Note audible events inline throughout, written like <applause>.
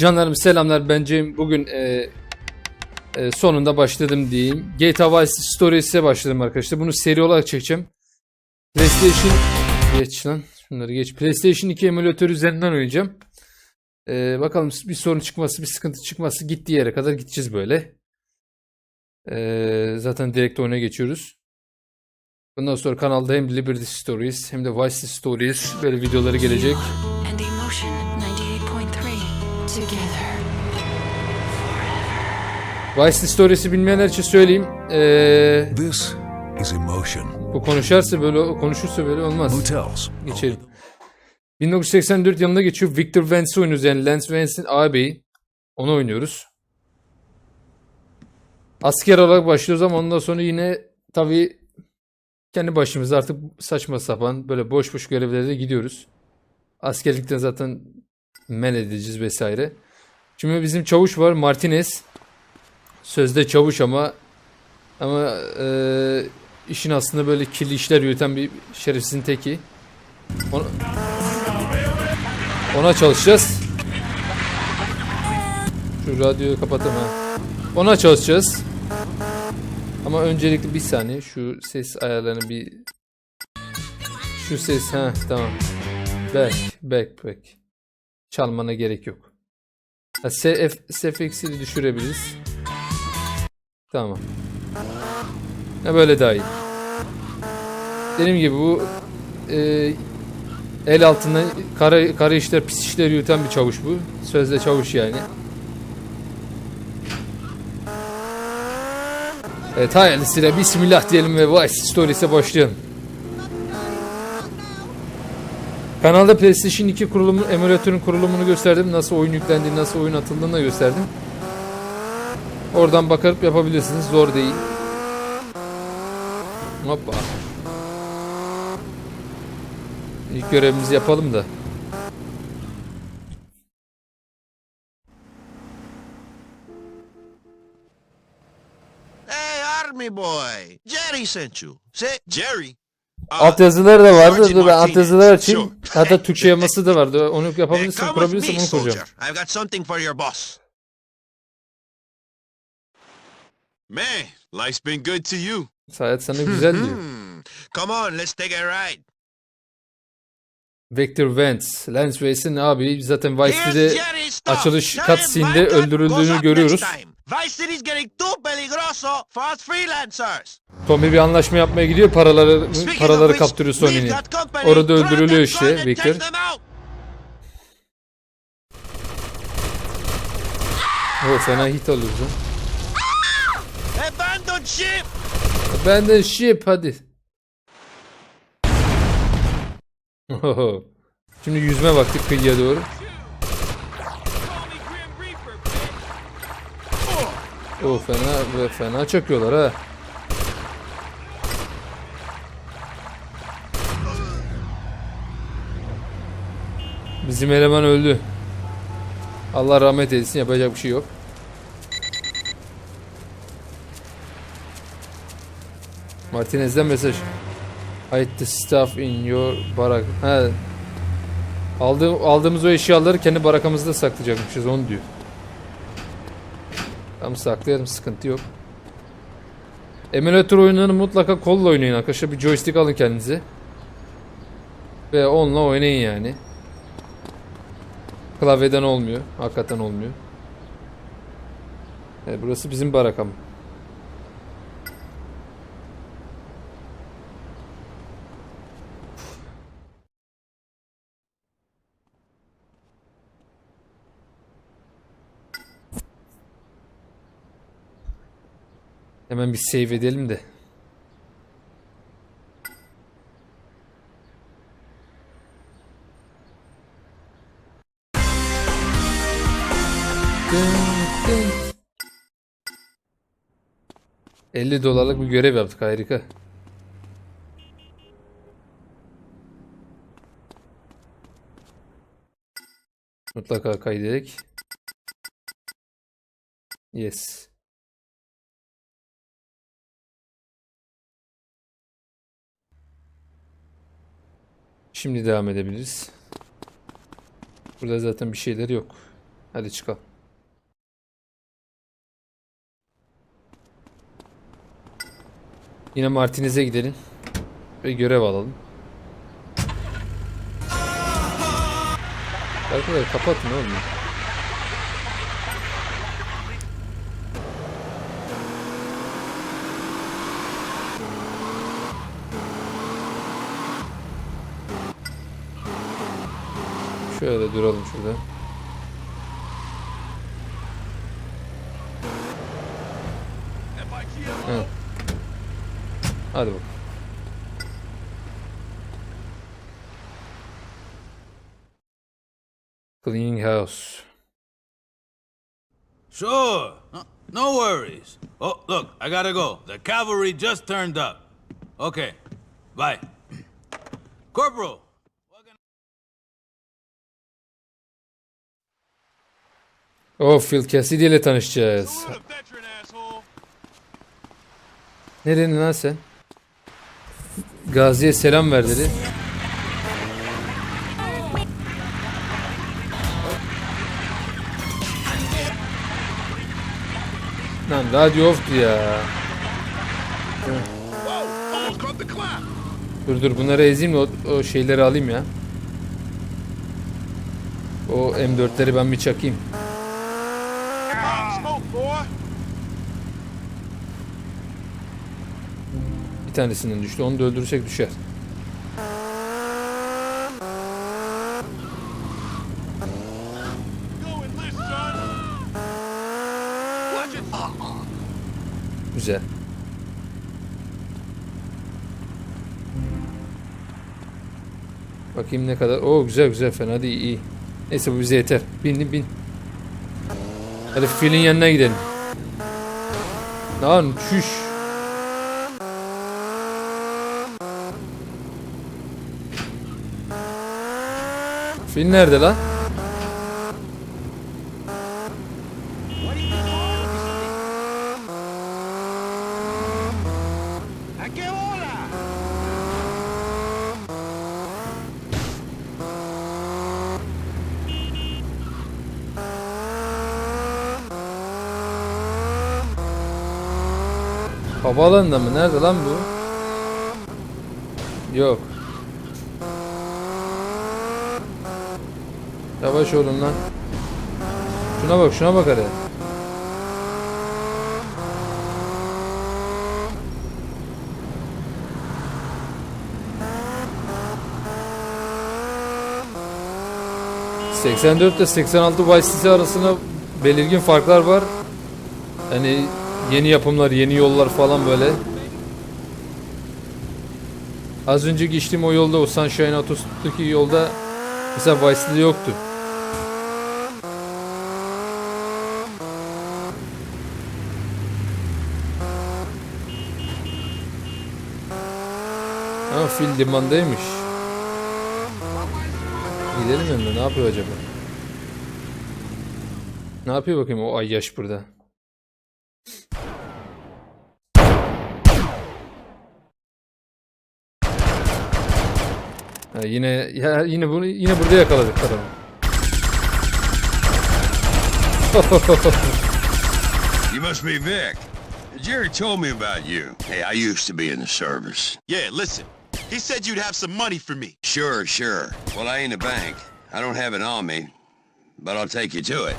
Canlarım selamlar ben Cem. Bugün e, e, sonunda başladım diyeyim. GTA Vice Stories'e başladım arkadaşlar. Bunu seri olarak çekeceğim. PlayStation... Geç lan. Şunları geç. PlayStation 2 emülatörü üzerinden oynayacağım. E, bakalım bir sorun çıkması, bir sıkıntı çıkması gittiği yere kadar gideceğiz böyle. E, zaten direkt oyuna geçiyoruz. Bundan sonra kanalda hem Liberty Stories hem de Vice Stories böyle videoları gelecek. Vice Stories'i bilmeyenler için söyleyeyim. Ee, This is emotion. bu konuşarsa böyle konuşursa böyle olmaz. Motels. Geçelim. 1984 yılında geçiyor. Victor Vance oynuyoruz yani Lance Vance'in ağabeyi. Onu oynuyoruz. Asker olarak başlıyoruz ama ondan sonra yine tabii kendi başımıza artık saçma sapan böyle boş boş görevlere gidiyoruz. Askerlikten zaten men edeceğiz vesaire. Şimdi bizim çavuş var Martinez. Sözde çavuş ama ama eee, işin aslında böyle kirli işler yürüten bir şerefsizin teki. Ona, ona çalışacağız. Şu radyoyu kapatalım ha. Ona çalışacağız. Ama öncelikle bir saniye şu ses ayarlarını bir şu ses ha tamam. Back back back. Çalmana gerek yok. Ha, SF, SFX'i düşürebiliriz. Tamam. Ha, böyle daha iyi. Dediğim gibi bu e, el altından kara, kara işler pis işler yürüten bir çavuş bu. Sözde çavuş yani. Evet hayırlısıyla bismillah diyelim ve Vice Stories'e başlayalım. Kanalda PlayStation 2 kurulumu, emülatörün kurulumunu gösterdim. Nasıl oyun yüklendiğini, nasıl oyun atıldığını da gösterdim. Oradan bakıp yapabilirsiniz. Zor değil. Hoppa. İlk görevimizi yapalım da. Hey, Army boy. Jerry sent you. Say, Jerry. Uh, Alt yazıları da vardı. Dur ben alt Martinez. yazıları açayım. Hatta Türkçe <laughs> yaması da vardı. Onu yapabilirsin, kurabilirsin, onu kuracağım. I've got something for your boss. Man, life's been good to you. Hayat sana güzel diyor. Hmm. Come on, let's take a ride. Victor Vance, Lance Vance'in abi zaten Vice City'de açılış cutscene'de öldürüldüğünü görüyoruz. Tommy bir anlaşma yapmaya gidiyor. Paraları paraları kaptırıyor Sony'nin. Orada öldürülüyor işte Victor. O fena hit alıyoruz ha. Abandon ship. Ben ship hadi. Şimdi yüzme vakti kıyıya doğru. O fena ve fena çakıyorlar ha. Bizim eleman öldü. Allah rahmet eylesin yapacak bir şey yok. Martinez'den mesaj. Hide the stuff in your barak. He. Aldığım, aldığımız o eşyaları kendi barakamızda saklayacakmışız onu diyor. Tamam saklayalım sıkıntı yok. Emulator oyunlarını mutlaka kolla oynayın arkadaşlar. Bir joystick alın kendinize. Ve onunla oynayın yani. Klavyeden olmuyor. Hakikaten olmuyor. Evet, burası bizim barakam. Hemen bir save edelim de. Dın dın. 50 dolarlık bir görev yaptık harika. Mutlaka kaydedelim. Yes. Şimdi devam edebiliriz. Burada zaten bir şeyler yok. Hadi çıkalım. Yine Martinez'e gidelim. Ve görev alalım. Arkadaşlar kapatın oğlum. Şöyle duralım şurada. Hı. Hadi bakalım. Cleaning house. Sure. No worries. Oh, look, I gotta go. The cavalry just turned up. Okay. Bye. <clears throat> Corporal. Oh Phil Cassidy ile tanışacağız. Asshole. Nerenin lan sen? Gazi'ye selam ver dedi. Lan radyo off'tu ya. Dur dur bunları ezeyim de o, o şeyleri alayım ya. O M4'leri ben bir çakayım. Bir tanesinden düştü. Onu da öldürürsek düşer. Güzel. Bakayım ne kadar. Oo güzel güzel fena değil iyi. Neyse bu bize yeter. Bin bin. Hadi filin yanına gidelim. Lan şuş. Fil nerede lan? Havaalanında mı? Nerede lan bu? Yok. Yavaş olun lan. Şuna bak şuna bak hadi. ...84 ile 86 Vice City arasında belirgin farklar var. Hani yeni yapımlar, yeni yollar falan böyle. Az önce geçtiğim o yolda, o Sunshine Autos'taki yolda mesela Vice City'de yoktu. Ha fil limandaymış. Gidelim yanına ne yapıyor acaba? Ne yapıyor bakayım o ayyaş burada? Ha, yine ya yine bunu yine burada yakaladık adamı. <laughs> You must be Vic. Jerry told me about you. Hey, I used to be in the service. Yeah, listen. He said you'd have some money for me. Sure, sure. Well, I ain't a bank. I don't have it on me, but I'll take you to it.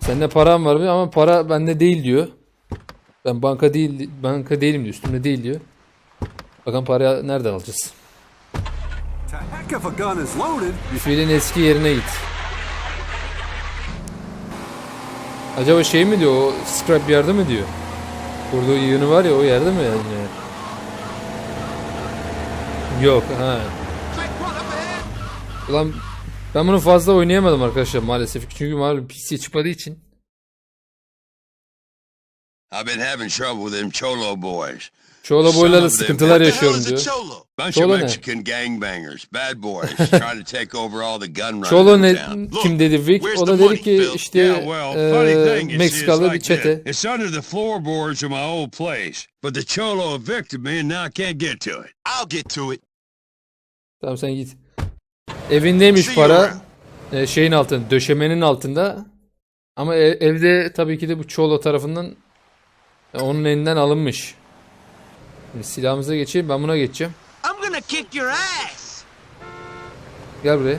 Sende param var mı? Ama para bende değil diyor. Ben banka değil banka değilim diyor. Üstümde değil diyor. Bakalım parayı nereden alacağız? To heck if a gun is loaded. Filin eski yerine git. Acaba şey mi diyor? O scrap yerde mi diyor? Kurduğu yığını var ya o yerde mi yani? Yok ha. Ulan ben bunu fazla oynayamadım arkadaşlar maalesef. Çünkü malum PC çıkmadığı için. I've been having trouble with them Cholo boys. Çoğla boylarla sıkıntılar yaşıyorum diyor. cholo? Cholo ne? Mexican gangbangers, bad boys, <laughs> trying to take over all the gun in ne kim dedi Vic? O da dedi ki işte is, Meksikalı bir çete. It's under the floorboards of my old place, but the Cholo evicted me and now I can't get to it. I'll get to it. Tamam sen git. Evindeymiş para. Ee, şeyin altında, döşemenin altında. Ama e- evde tabii ki de bu Çolo tarafından e, onun elinden alınmış. Şimdi silahımıza geçeyim. Ben buna geçeceğim. Gel buraya.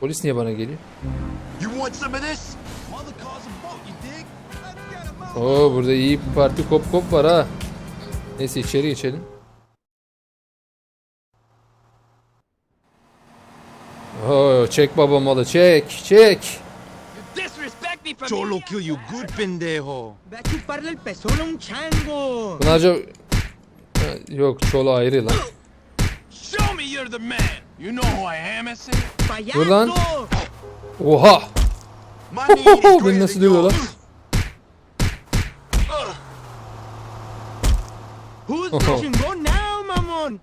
Polis niye bana geliyor? Oo burada iyi bir parti kop kop var ha. Neyse içeri geçelim. Oo çek baba malı çek çek. For Cholo kill you good, pendejo. Ve a chuparle el pezón a un chango. Bunlar acaba... Ha, Yok çolu ayrı lan. Show me you're the man. You know who I am. Dur lan. Oha. <laughs> Beni nasıl dövüyor lan? yours. Who's Oh. the chingón now, mamón?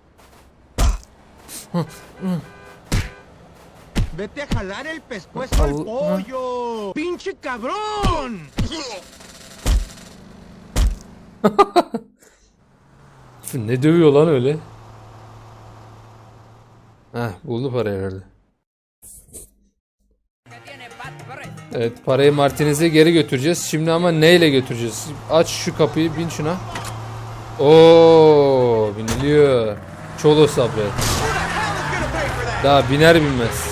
Vete a jalar el pescuezo al pollo. ¡Pinche cabrón! <laughs> Ne dövüyor lan öyle? Heh buldu parayı herhalde. Evet parayı Martinez'e geri götüreceğiz. Şimdi ama neyle götüreceğiz? Aç şu kapıyı bin şuna. Oo biniliyor. Çolo sabret. Daha biner binmez.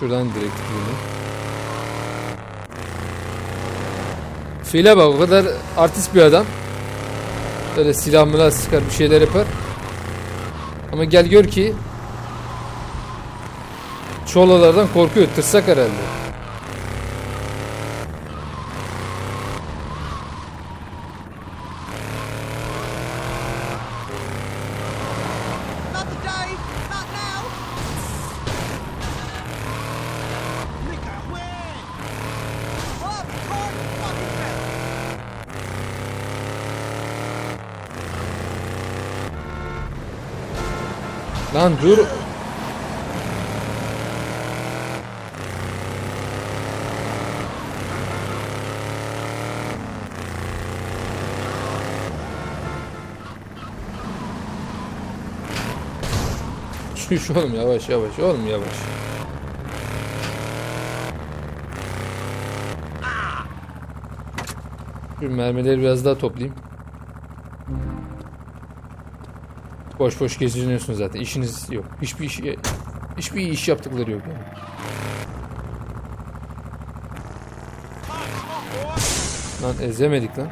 Şuradan direkt gidelim. File bak o kadar artist bir adam. Böyle silah milah sıkar bir şeyler yapar. Ama gel gör ki Çolalardan korkuyor. Tırsak herhalde. Not the Şu, şu oğlum yavaş yavaş oğlum yavaş. Şu mermileri biraz daha toplayayım. Boş boş geziniyorsunuz zaten. İşiniz yok. Hiçbir iş hiçbir iş yaptıkları yok yani. Lan ezemedik lan.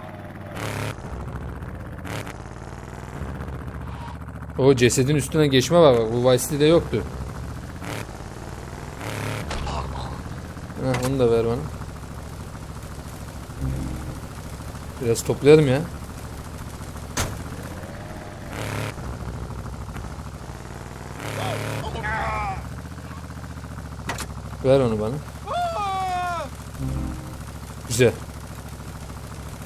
O cesedin üstüne geçme var bak. Bu Vice City'de yoktu. Heh, onu da ver bana. Biraz toplayalım ya. Ver onu bana. Güzel.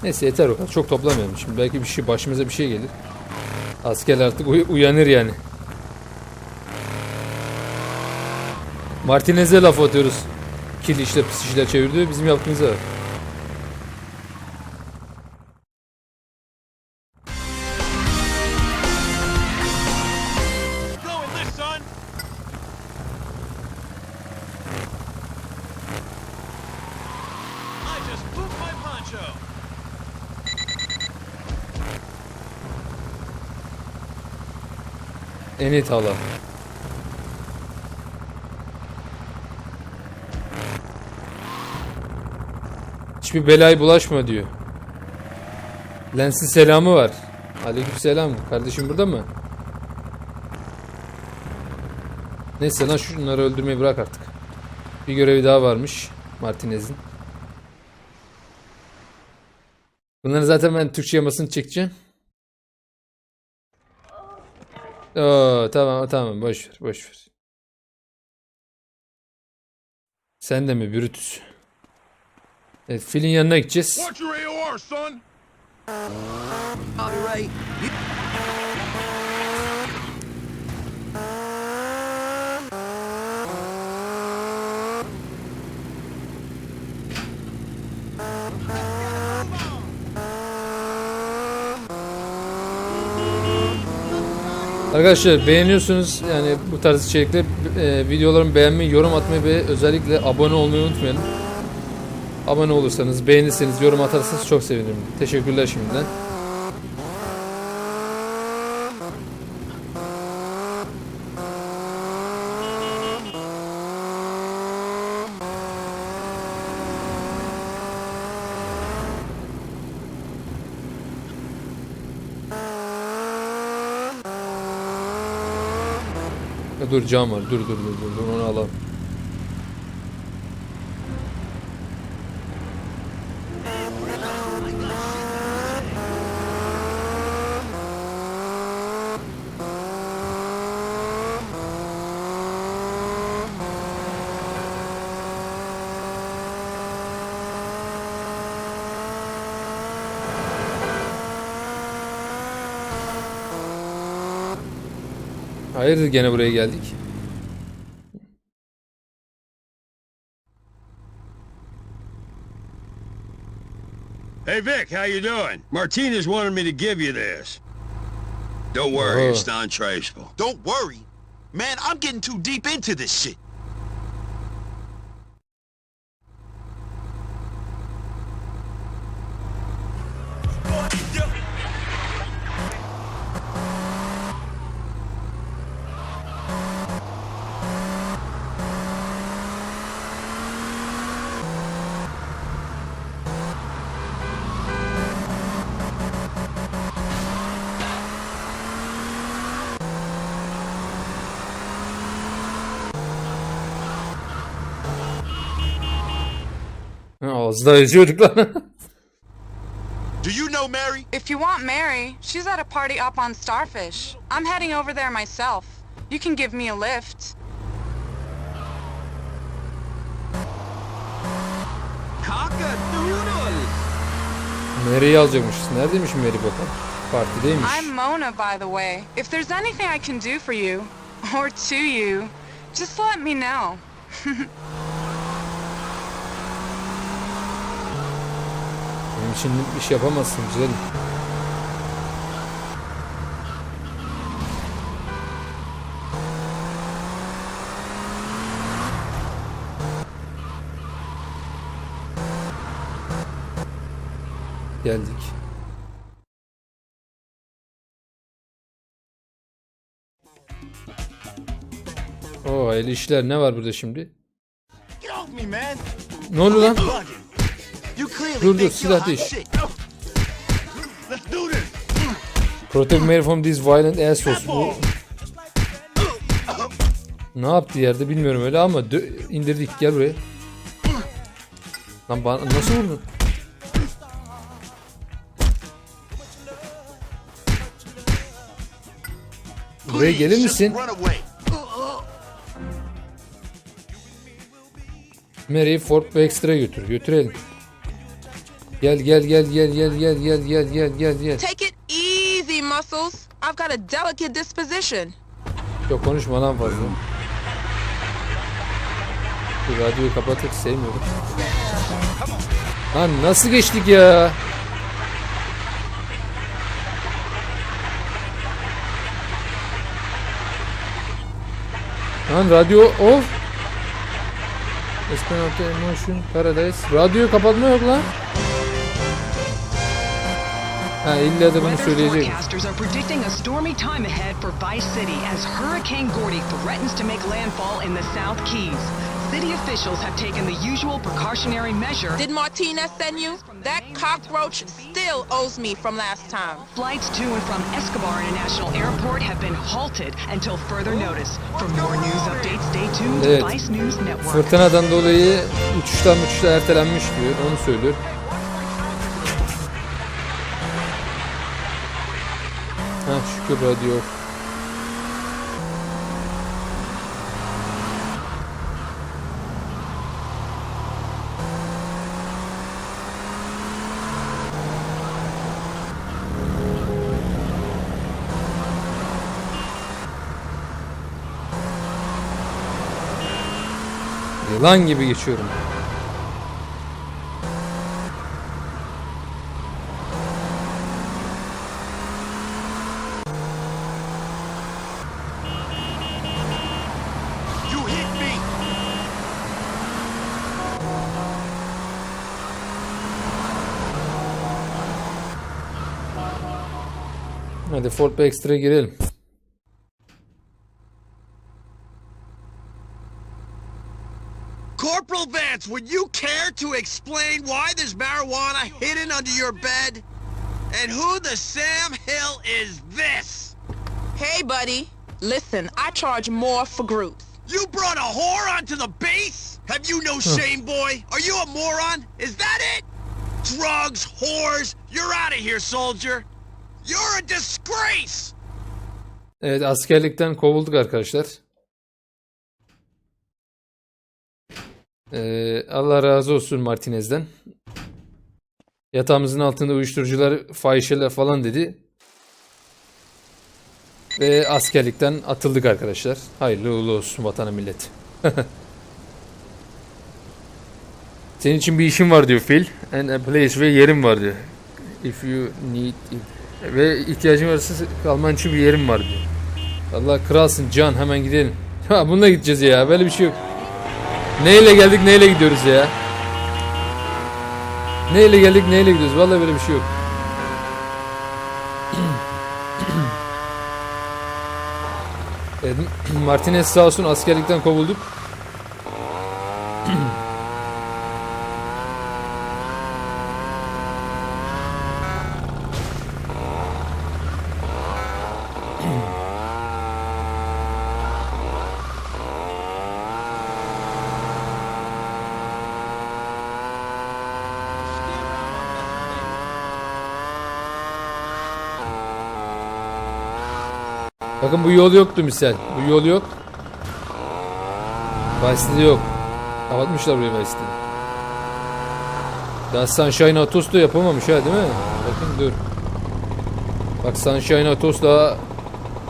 Neyse yeter o kadar. Çok toplamayalım şimdi. Belki bir şey başımıza bir şey gelir. Askerler artık uy- uyanır yani. Martinez'e laf atıyoruz. Kirli işler pis işler çevirdi. Bizim yaptığımıza bak. Enit hala. Hiçbir belay bulaşma diyor. Lens'in selamı var. Aleykümselam. Kardeşim burada mı? Neyse lan şunları öldürmeyi bırak artık. Bir görevi daha varmış Martinez'in. Bunları zaten ben Türkçe yamasını çekeceğim. Oo, tamam tamam boş ver boş ver. Sen de mi Brutus? Evet filin yanına gideceğiz. Arkadaşlar beğeniyorsunuz yani bu tarz içerikleri e, videolarımı beğenmeyi, yorum atmayı ve özellikle abone olmayı unutmayın. Abone olursanız, beğenirseniz, yorum atarsanız çok sevinirim. Teşekkürler şimdiden. Dur cam var. Dur dur dur dur, onu alalım. Hayırdır gene buraya geldik. Hey, Vic, how you doing? Martinez wanted me to give you this. Don't worry, Oh. it's non-traceable. Don't worry. Man, I'm getting too deep into this shit. Daha eziyorduk lan. Do you know Mary? If you want Mary, she's at a party up on Starfish. I'm heading over there myself. You can give me a lift. Mary'i alacakmışız. Neredeymiş Mary bakalım? Partideymiş. I'm Mona, by the way. If there's anything I can do for you, or to you, just let me know. <laughs> Bir iş yapamazsın güzelim. Geldik. Oo hayırlı işler ne var burada şimdi? Ne oluyor lan? Dur, dur, silah değil. Protect Mary from these violent assholes. Bu... Ne yaptı yerde bilmiyorum öyle ama indirdik gel buraya. Lan bana nasıl vurdun? Buraya gelir misin? Mary'i Fort Baxter'a götür. Götürelim. Gel gel gel gel gel gel gel gel gel gel gel. Take it easy, muscles. I've got a delicate disposition. Çok konuşma lan fazla. Şu radyoyu kapatıp sevmiyorum. Lan nasıl geçtik ya? Lan radyo off. Esplanade Emotion Paradise. Radyoyu kapatma yok lan. Ha illa da bunu Weather söyleyecek. forecasters are predicting a stormy time ahead for Vice City as Hurricane Gordy threatens to make landfall in the South Keys. City officials have taken the usual precautionary measure. Did Martinez send you? That cockroach still owes me from last time. Flights to and from Escobar International Airport have been halted until further notice. For more news updates, stay tuned Evet. to Vice News Network. Fırtınadan dolayı uçuşlar uçuşlar ertelenmiş diyor. Onu söylüyor. Ha şükür radyo. Yılan gibi geçiyorum. Hadi Fort Baxter'a girelim. Corporal Vance, would you care to explain why there's marijuana hidden under your bed? And who the Sam Hill is this? Hey, buddy. Listen, I charge more for groups. You brought a whore onto the base? Have you no shame, boy? Are you a moron? Is that it? Drugs, whores, you're out of here, soldier. You're a disgrace! Evet askerlikten kovulduk arkadaşlar. Ee, Allah razı olsun Martinez'den. Yatağımızın altında uyuşturucular, fahişeler falan dedi. Ve askerlikten atıldık arkadaşlar. Hayırlı uğurlu olsun vatana millet. <laughs> Senin için bir işim var diyor Phil. And a place ve yerim var diyor. If you need ve ihtiyacın varsa kalman için bir yerim var diyor. Allah kralsın Can hemen gidelim. <laughs> Ha bununla gideceğiz ya böyle bir şey yok. Neyle geldik neyle gidiyoruz ya. Neyle geldik neyle gidiyoruz vallahi böyle bir şey yok. <clears throat> <clears throat> Martinez sağ olsun askerlikten kovulduk. Bakın bu yol yoktu misal. Bu yol yok. Vice'de yok. Kapatmışlar burayı Vice'de. Daha Sunshine Atos da yapamamış ha değil mi? Bakın dur. Bak Sunshine Atos daha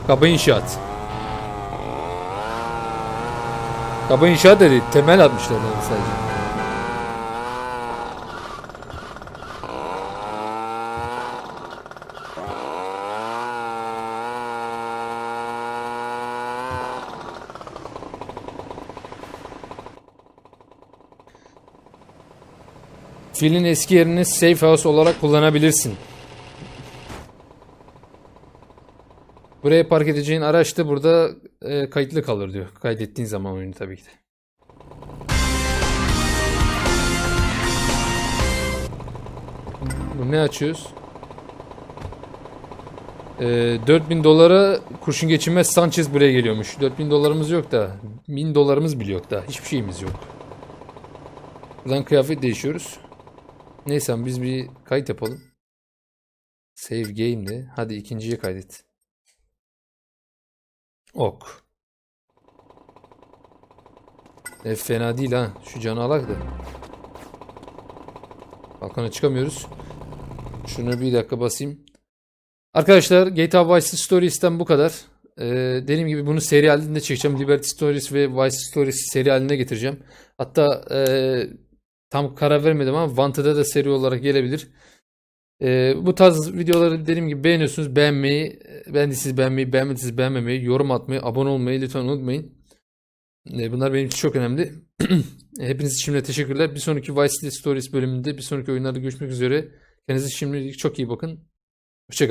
kaba inşaat. Kaba inşaat dedi. Temel atmışlar yani sadece. Filin eski yerini safe house olarak kullanabilirsin. Buraya park edeceğin araç da burada e, kayıtlı kalır diyor. Kaydettiğin zaman oyunu tabii ki de. Ne açıyoruz? E, 4000 dolara kurşun geçirmez Sanchez buraya geliyormuş. 4000 dolarımız yok da 1000 dolarımız bile yok da hiçbir şeyimiz yok. Buradan kıyafet değişiyoruz. Neyse biz bir kayıt yapalım. Save game'de. Hadi ikinciye kaydet. Ok. E, fena değil ha. Şu canı alak da. Balkona çıkamıyoruz. Şunu bir dakika basayım. Arkadaşlar GTA Vice Stories'ten bu kadar. Ee, dediğim gibi bunu seri halinde çekeceğim. Liberty Stories ve Vice Stories seri haline getireceğim. Hatta ee, tam karar vermedim ama Wanted'a da seri olarak gelebilir. Ee, bu tarz videoları dediğim gibi beğeniyorsunuz. Beğenmeyi, beğendiyseniz beğenmeyi, beğenmediyseniz beğenmemeyi, yorum atmayı, abone olmayı lütfen unutmayın. Ee, bunlar benim için çok önemli. <clears throat> Hepinize şimdiden teşekkürler. Bir sonraki Vice City Stories bölümünde, bir sonraki oyunlarda görüşmek üzere. Kendinize şimdilik çok iyi bakın. Hoşçakalın.